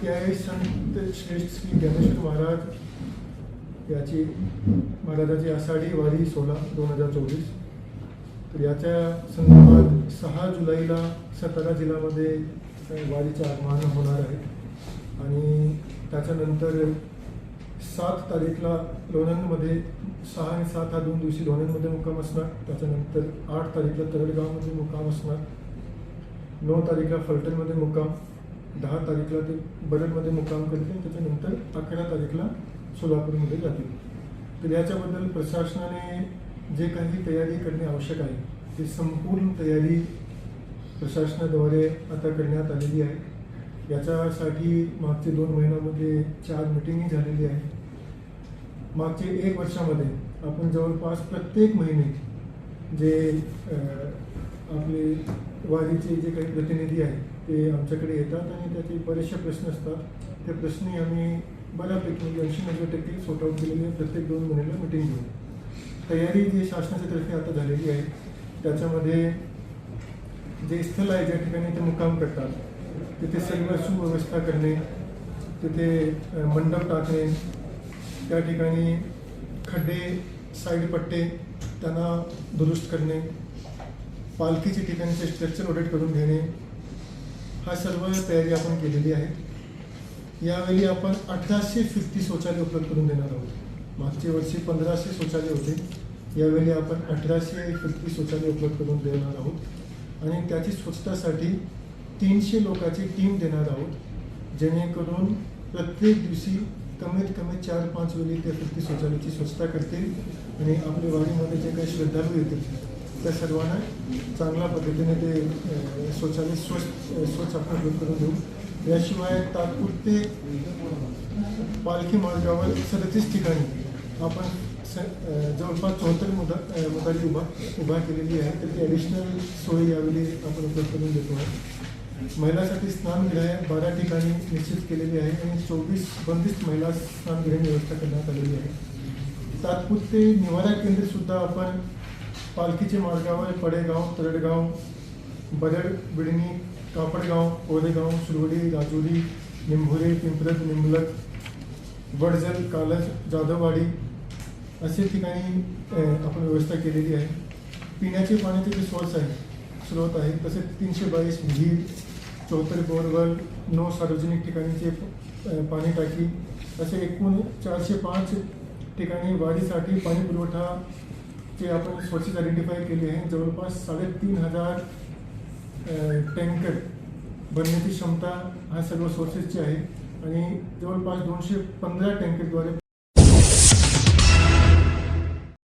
ती आहे संत श्रेष्ठ श्री ज्ञानेश्वर महाराज याची महाराजाची आषाढी वारी सोळा दोन हजार चोवीस. तर याच्या संदर्भात सहा जुलैला सातारा जिल्ह्यामध्ये अ, वारीचं आगमन होणार आहे. आणि त्याच्यानंतर सात तारीखला लोणंदमध्ये सहा आणि सात हा दोन दिवशी लोणंदमध्ये मुक्काम असणार. त्याच्यानंतर आठ तारीखला तरडगावमध्ये मुक्काम असणार. नऊ तारीखला फलटणमध्ये मुक्काम. दहा तारीखला ते बरडमध्ये मुक्काम करतील त्याच्यानंतर अकरा तारीखला सोलापूरमध्ये जातील. तर याच्याबद्दल प्रशासनाने जे काही तयारी करणे आवश्यक आहे ती संपूर्ण तयारी प्रशासनाद्वारे आता करण्यात आलेली आहे. याच्यासाठी मागचे दोन महिन्यामध्ये चार मिटिंगही झालेली आहे. मागचे एक वर्षामध्ये आपण जवळपास प्रत्येक महिने जे आपले वारीचे जे काही प्रतिनिधी आहेत ते आमच्याकडे येतात आणि त्याचे बरेचसे प्रश्न असतात. ते प्रश्न आम्ही बऱ्यापैकी म्हणजे ऐंशी नव्वद टक्के सॉर्ट आउट केलेले प्रत्येक दोन महिन्याला मिटिंग घेऊन. तयारी जी शासनाच्या तर्फे आता झालेली आहे त्याच्यामध्ये जे स्थळ आहे ज्या ठिकाणी ते मुक्काम करतात तिथे सर्व सुव्यवस्था करणे तिथे मंडप टाकणे त्या ठिकाणी खड्डे साईड पट्टे त्यांना दुरुस्त करणे पालखीचे ठिकाणचे स्ट्रक्चर ऑडिट करून घेणे हा सर्व तयारी आपण केलेली आहे. यावेळी आपण अठराशे फिफ्टी शौचालय उपलब्ध करून देणार आहोत. मागच्या वर्षी पंधराशे शौचालय होते. यावेळी आपण अठराशे फिफ्टी शौचालय उपलब्ध करून देणार आहोत. आणि त्याची स्वच्छतासाठी तीनशे लोकांची टीम देणार आहोत. जेणेकरून प्रत्येक दिवशी कमीत कमी चार पाच वेळी ते फिफ्टी शौचालयाची स्वच्छता करतील आणि आपल्या वाडीमध्ये जे काही श्रद्धाळू येतील त्या सर्वांना चांगल्या पद्धतीने ते स्वच्छाने शौचालय स्वच्छ स्वच्छ आपण दूर करून देऊ. याशिवाय तात्पुरते पालखी मार्गावर सदतीस ठिकाणी आपण स जवळपास चौहत्तर मुदा अ, मुदारी उभा उभा केलेली आहे. तर ती ॲडिशनल सोय यावेळी आपण उपलब्ध करून देतो आहे. महिलांसाठी स्नानगृह बारा ठिकाणी निश्चित केलेली आहे आणि चोवीस बंदिस्त महिला स्नानगृहांची व्यवस्था करण्यात आलेली आहे. तात्पुरते निवारा केंद्र सुद्धा आपण पालखीचे मार्गावर पडेगाव तरडगाव बरड बिडणी कापडगाव कोरेगाव सुरवडी राजुरी निंभोरे पिंपरत निंबलक वडजल कालज जाधववाडी असे ठिकाणी आपण व्यवस्था केलेली आहे. पिण्याचे पाण्याचे जे सोर्स आहे स्रोत आहे. तसेच तीनशे बावीस विहीर चौतर बोरवेल नऊ सार्वजनिक ठिकाणीचे पाणी टाकी असे एकूण चारशे पाच ठिकाणी वाढीसाठी पाणी पुरवठा ते आपण सोर्सेस आयडेंटिफाय केले आहे. जवळपास साडेतीन हजार टँकर भरण्याची क्षमता हा सर्व सोर्सेसची आहे. आणि जवळपास दोनशे पंधरा टँकरद्वारे